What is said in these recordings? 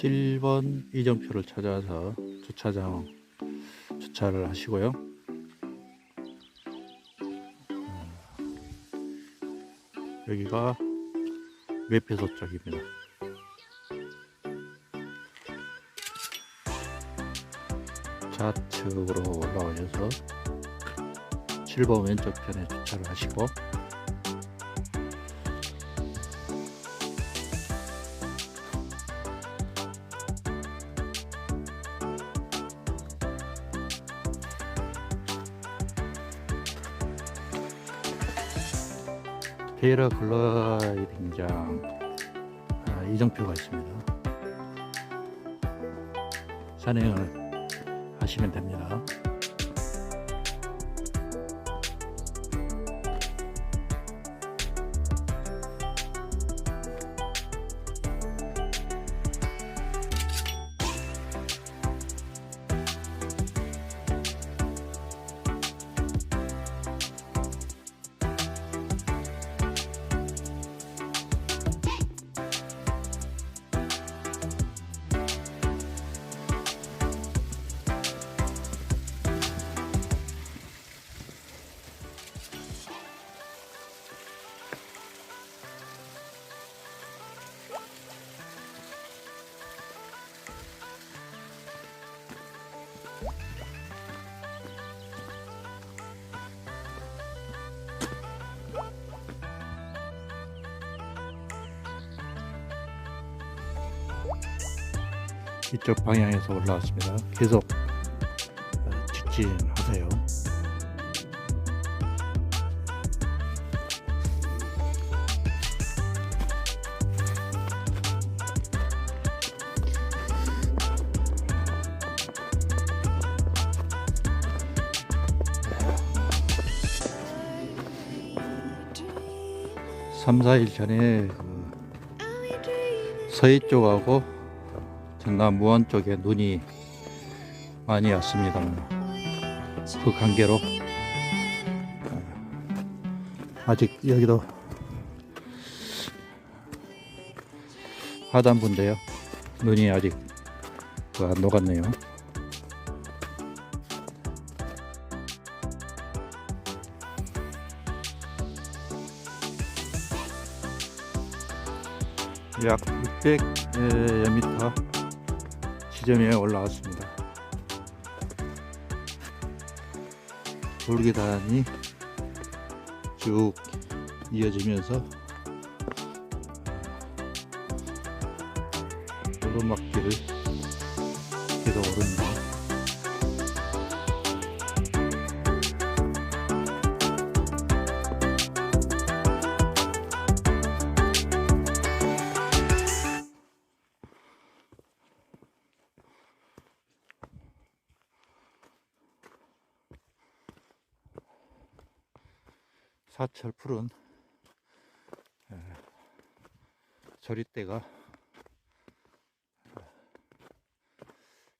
7번 이정표를 찾아서 주차장 주차를 하시고요. 음, 여기가 매표소 쪽입니다. 좌측으로 올라오셔서 7번 왼쪽 편에 주차를 하시고 베이라 글라이딩장 아, 이정표가 있습니다. 산행을 하시면 됩니다. 이쪽 방향에서 올라왔습니다. 계속 어, 직진하세요. 삼, 사일 전에 그 서해 쪽하고 전남 무안 쪽에 눈이 많이 왔습니다. 그 관계로 어, 아직 여기도 하단부인데요. 눈이 아직 그안 녹았네요. 약 600여 미터 지점에 올라왔습니다. 돌계단이 쭉 이어지면서 오르막길 저리대가 에,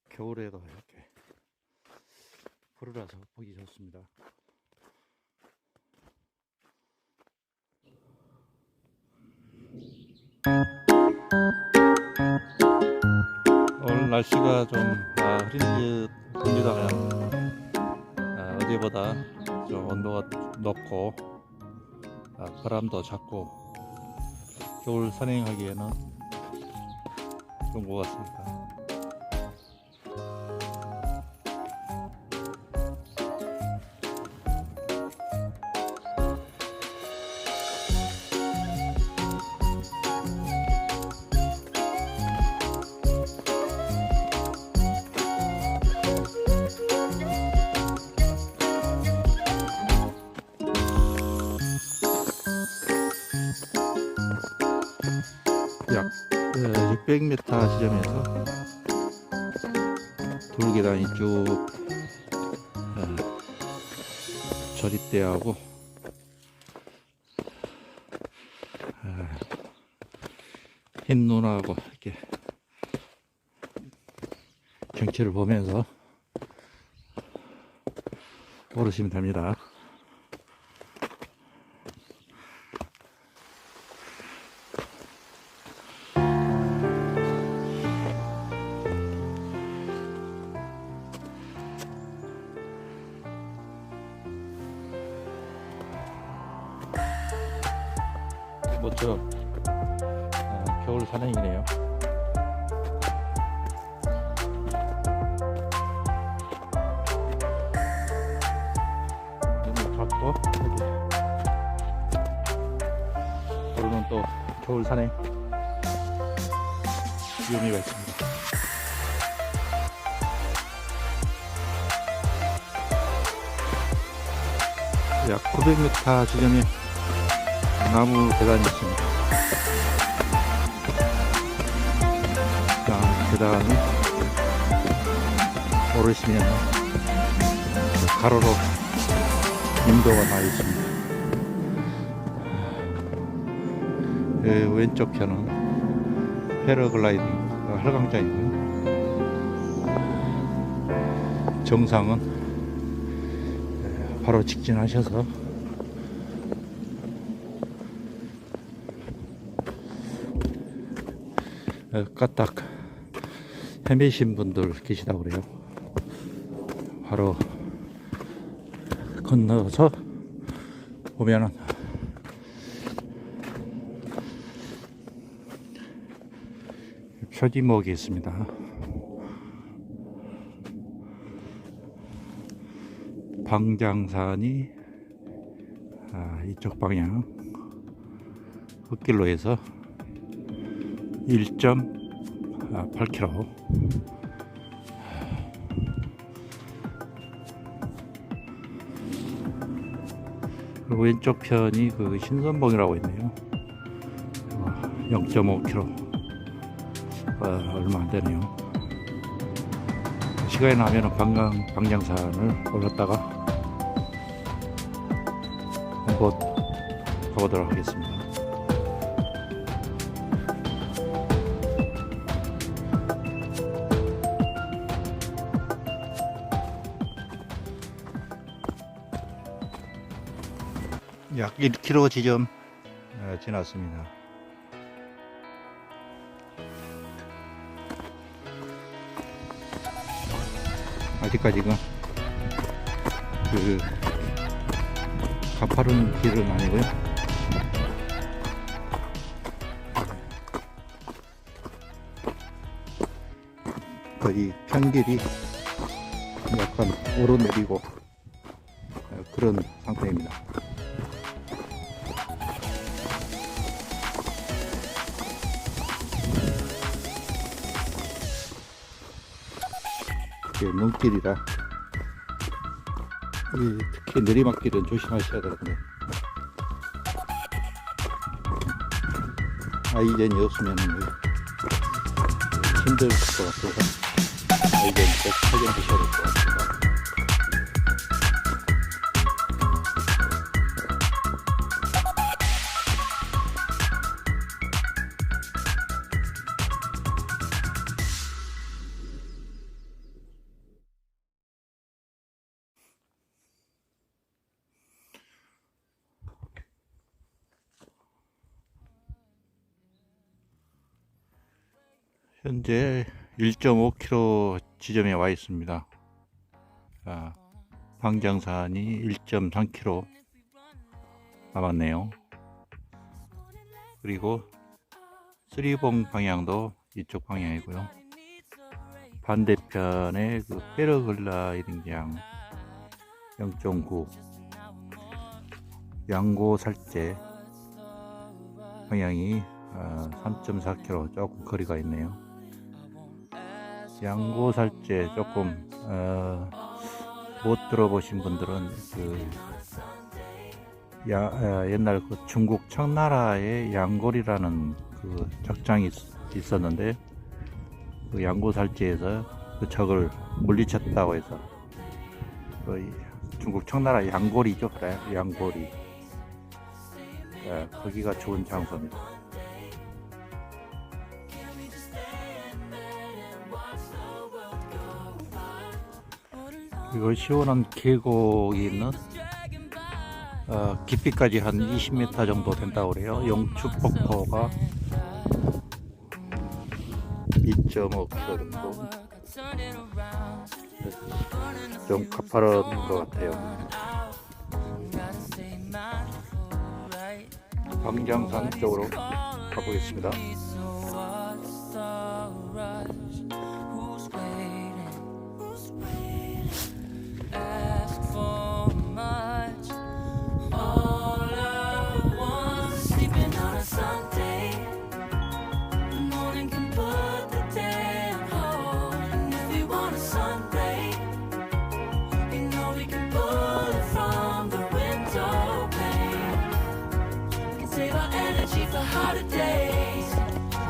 겨울에도 이렇게 푸르라서 보기 좋습니다. 오늘 날씨가 좀 아, 흐린 듯 합니다만 아, 어제보다 좀 온도가 높고 아, 바람도 작고 겨울 산행하기에는 좋은 것 같습니다. 600m 지점에서 돌계단이 쭉 어, 저릿대하고 어, 흰 눈하고 이렇게 경치를 보면서 오르시면 됩니다. 겨울 산행 위험이가 있습니다. 약 900m 지점에 나무 계단이 있습니다. 나무 계단이 오르시면 그 가로로 인도가 나 있습니다. 왼쪽 편은 패러글라이딩 그 활강장이고요. 정상은 바로 직진하셔서 어, 까딱 헤매신 분들 계시다고 그래요. 바로 건너서 보면은 표지목이 있습니다. 방장산이 아, 이쪽 방향 흙길로에서 1.8km 그리고 왼쪽 편이 그 신선봉이라고 있네요. 0.5km 어, 얼마 안 되네요 시간이 나면 방강, 방장산을 올랐다가 한번 가보도록 하겠습니다. 약 1km 지점 어, 지났습니다. 아직까지는 그 가파른 길은 아니고요. 거의 편길이 약간 오르내리고 어, 그런 상태입니다. 눈길이라 이 특히 내리막길은 조심하셔야 되는데 아이젠이 없으면 힘들 것 같아서 아이젠 꼭 착용하셔야 될 것 같습니다. 현재 1.5km 지점에 와 있습니다. 자, 방장산이 1.3km 남았네요. 그리고 쓰리봉 방향도 이쪽 방향이고요. 반대편에 그 패러글라이딩장 0.9 양고 살제 방향이 3.4km 조금 거리가 있네요. 양고 살제 조금 어, 못 들어보신 분들은 그 야, 어, 옛날 그 중국 청나라의 양골이라는 그 적장이 있- 있었는데 그 양고 살제에서 그 적을 물리쳤다고 해서 그 중국 청나라 양골이죠, 그래 양골이 예, 거기가 좋은 장소입니다. 그리고 시원한 계곡이 있는 어, 깊이까지 한 20m 정도 된다고 그래요. 영축폭포가 2.5km 정도. 좀 가파른 것 같아요. 방장산 쪽으로 가보겠습니다.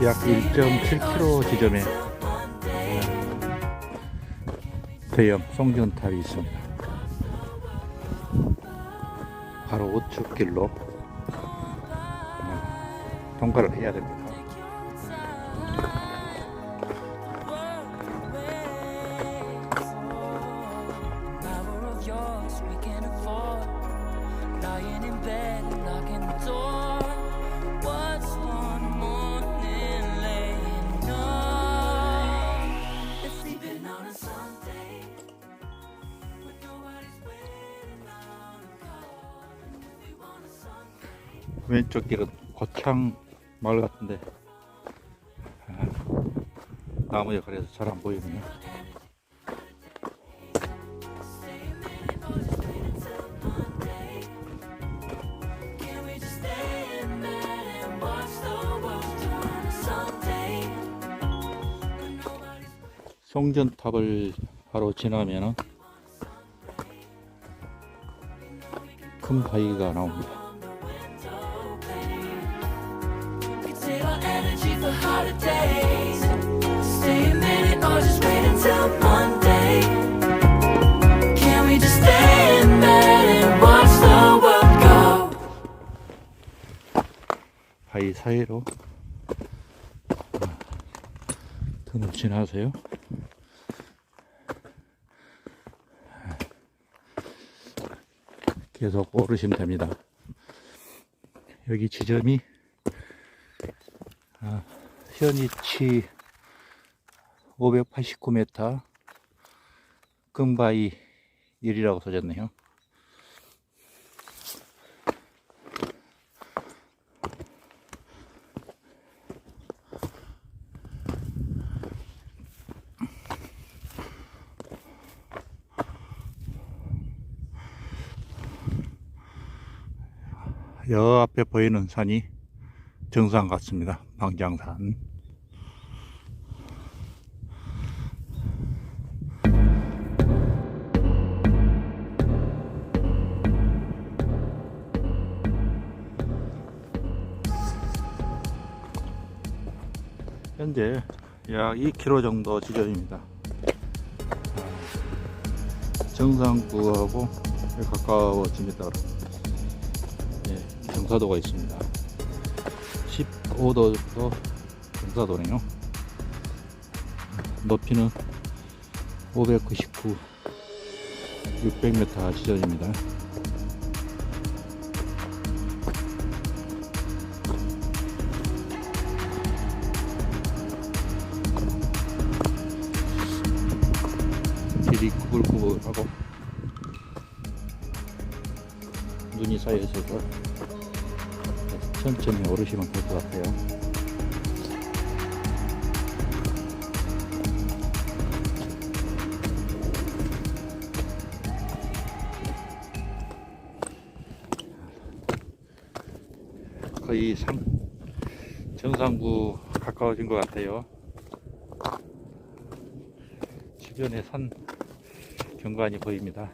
약 1.7km 지점에 대형 송전탑이 있습니다. 바로 우측길로 음, 통과를 해야 됩니다. 길은 고창 마을 같은데 아, 나무에 그래서 잘 안 보이네요. 송전탑을 바로 지나면은 큰 바위가 나옵니다. 바위 사이로 틈을 지나세요. 계속 오르시면 됩니다. 여기 지점이 아, 현위치 589m 금바위 1이라고 써졌네요. 여 앞에 보이는 산이 정상 같습니다. 방장산. 현재 약 2km 정도 지점입니다. 아, 정상구하고 가까워집니다. 예, 경사도가 있습니다. 15도 정도 경사도네요. 높이는 599, 600m 지점입니다. 쌓여있어서 천천히 오르시면 될 것 같아요. 거의 상, 정상구 가까워진 것 같아요. 주변에 산 경관이 보입니다.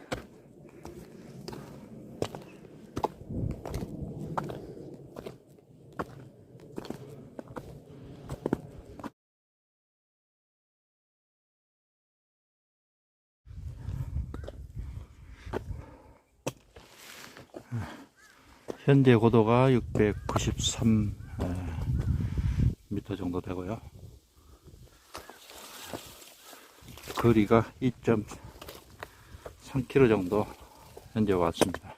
현재 고도가 693m 정도 되고요. 거리가 2.3km 정도 현재 왔습니다.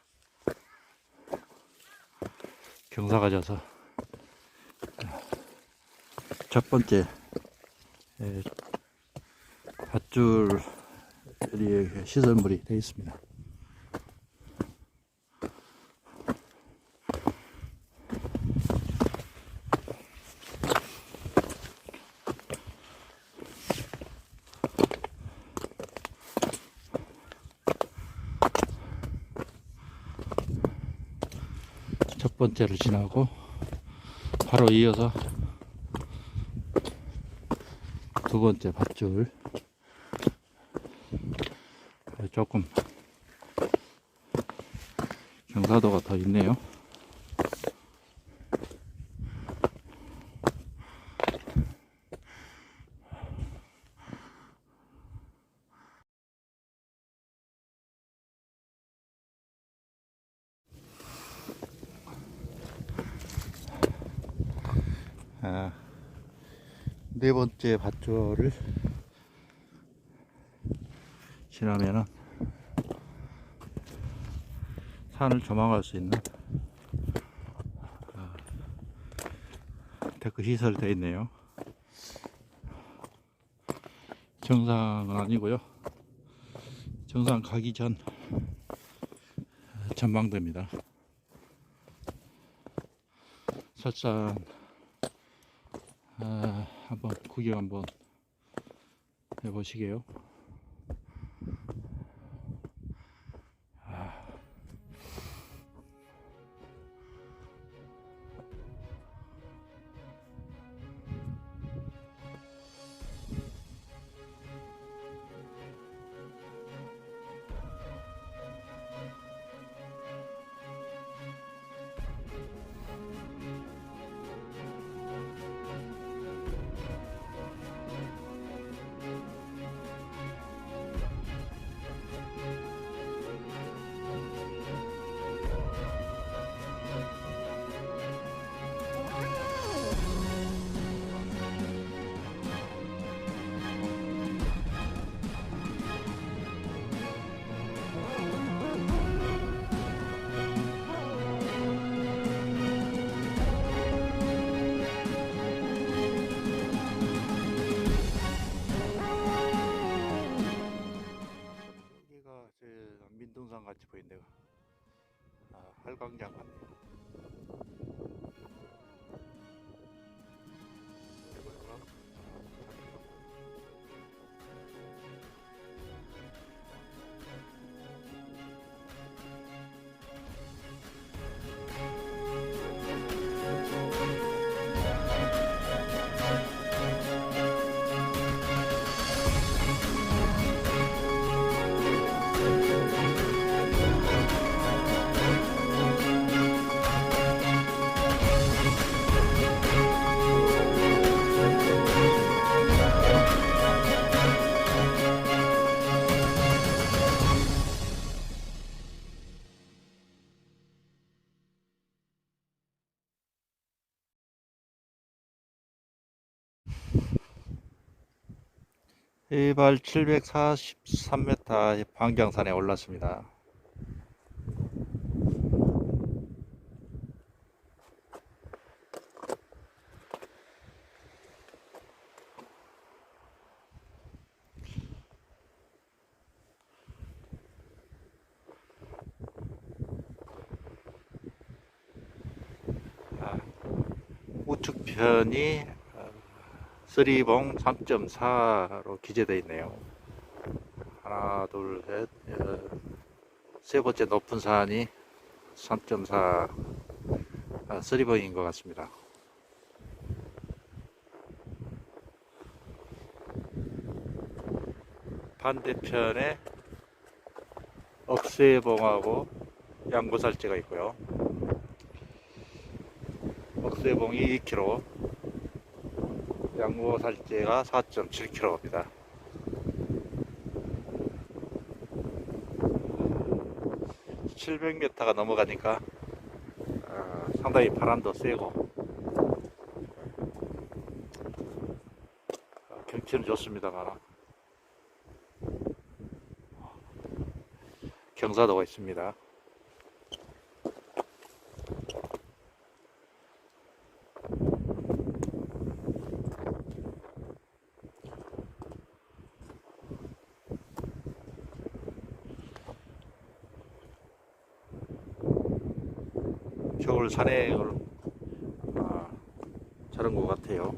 경사가 져서 첫 번째 에, 밧줄에 시설물이 되어 있습니다. 번째를 지나고 바로 이어서 두 번째 밧줄 조금 경사도가 더 있네요. 네 번째 밧줄을 지나면은 산을 조망할 수 있는 아, 데크 시설 되어 있네요. 정상은 아니고요. 정상 가기 전 전망대입니다. 설산 아, 한번 구경 한번 해보시게요. 해발 743m 방경산에 올랐습니다. 아, 우측편이 어, 쓰리봉 3.4로 기재되어 있네요. 하나, 둘, 셋, 어, 세 번째 높은 산이 3.4 아, 쓰리봉인 것 같습니다. 반대편에 억새봉하고 양고살제가 있고요. 억새봉이 2km, 양고살제가 4.7km입니다. (700m가) 넘어가니까 아, 상당히 바람도 세고 아, 경치는 좋습니다만 경사도가 있습니다. 겨울 산행을 아, 저런 것 같아요.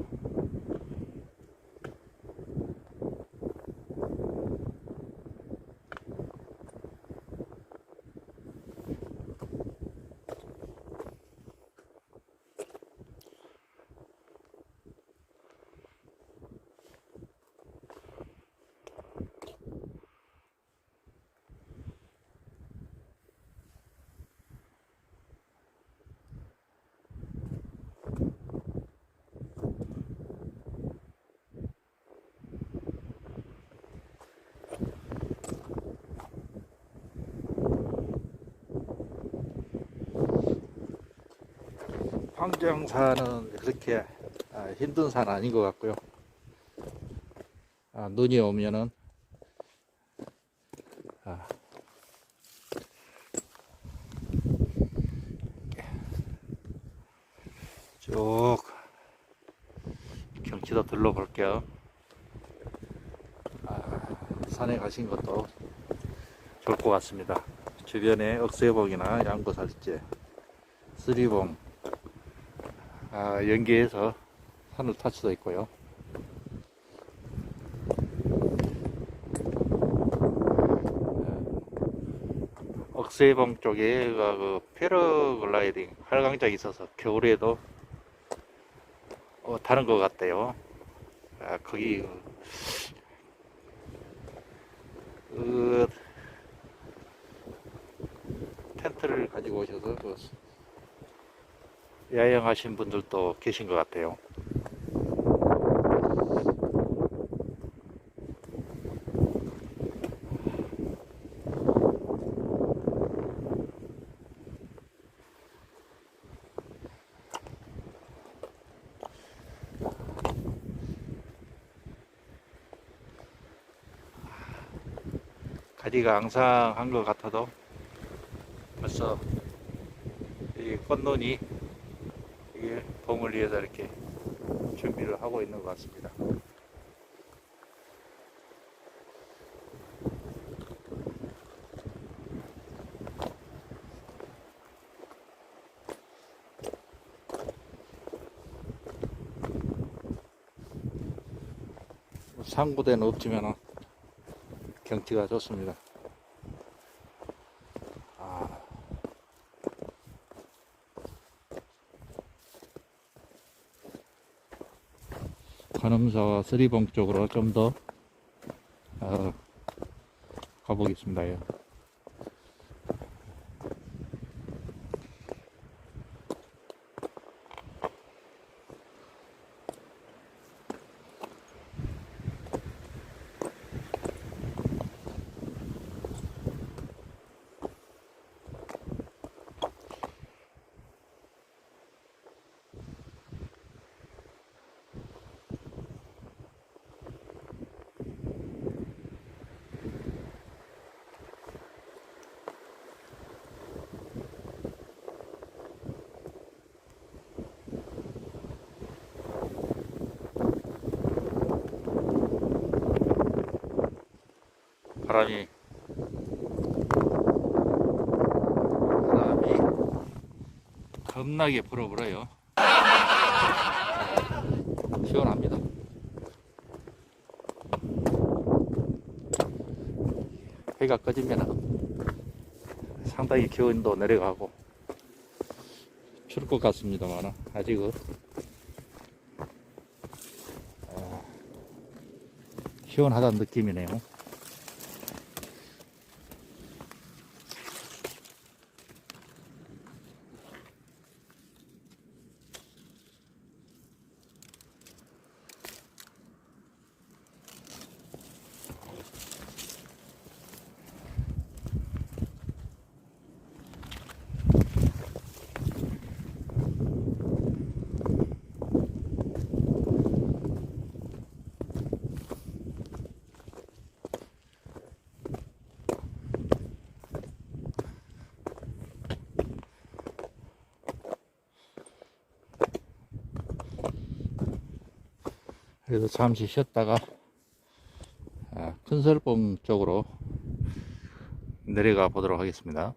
황정산은 그렇게 아, 힘든 산 아닌 것 같고요. 아, 눈이 오면은 아, 쭉 경치도 둘러볼게요. 아, 산에 가신 것도 좋을 것 같습니다. 주변에 억새봉이나 양구살제, 쓰리봉, 아, 연계해서 산을 탈 수도 있고요. 억새봉 쪽에 그, 그 패러글라이딩 활강장이 있어서 겨울에도 어, 타는 것 같대요. 아, 거기 그, 텐트를 가지고 오셔서 그 야영하신 분들도 계신 것 같아요. 가지가 앙상한 것 같아도 벌써 이 꽃눈이 이게 봄을 위해서 이렇게 준비를 하고 있는 것 같습니다. 상부대는 없지만 경치가 좋습니다. 관음사와 쓰리봉 쪽으로 좀더 어, 가보겠습니다. 바람이 바람이 겁나게 불어불어요. 시원합니다. 해가 꺼지면 상당히 기온도 내려가고 추울 것 같습니다만 아직은 아, 시원하다는 느낌이네요. 그래서 잠시 쉬었다가 아, 큰설봉 쪽으로 내려가 보도록 하겠습니다.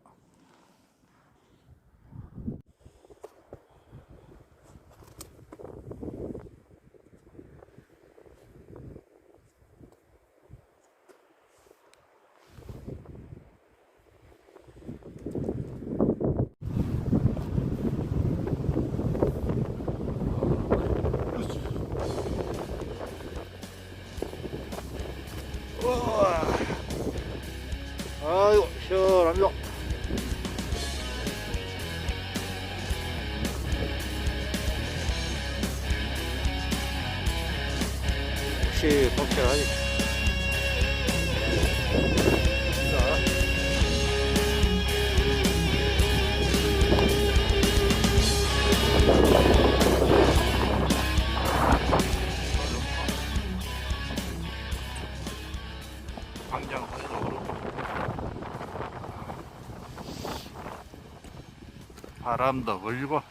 바람도 불고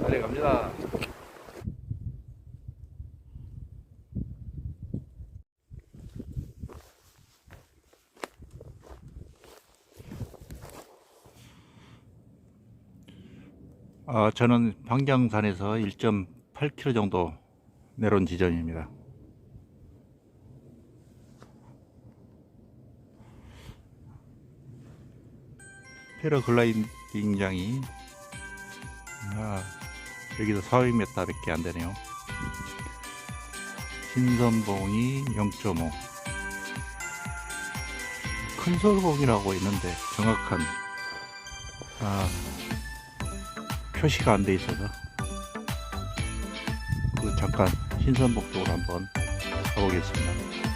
달려갑니다. 어, 저는 방장산에서 1.8km 정도 내려온 지점입니다. 패러글라이딩장이 아, 여기서 400m밖에 안 되네요. 신선봉이 0.5. 큰솔봉이라고 있는데 정확한 아, 표시가 안 돼 있어서 그 잠깐 신선봉 쪽으로 한번 가보겠습니다.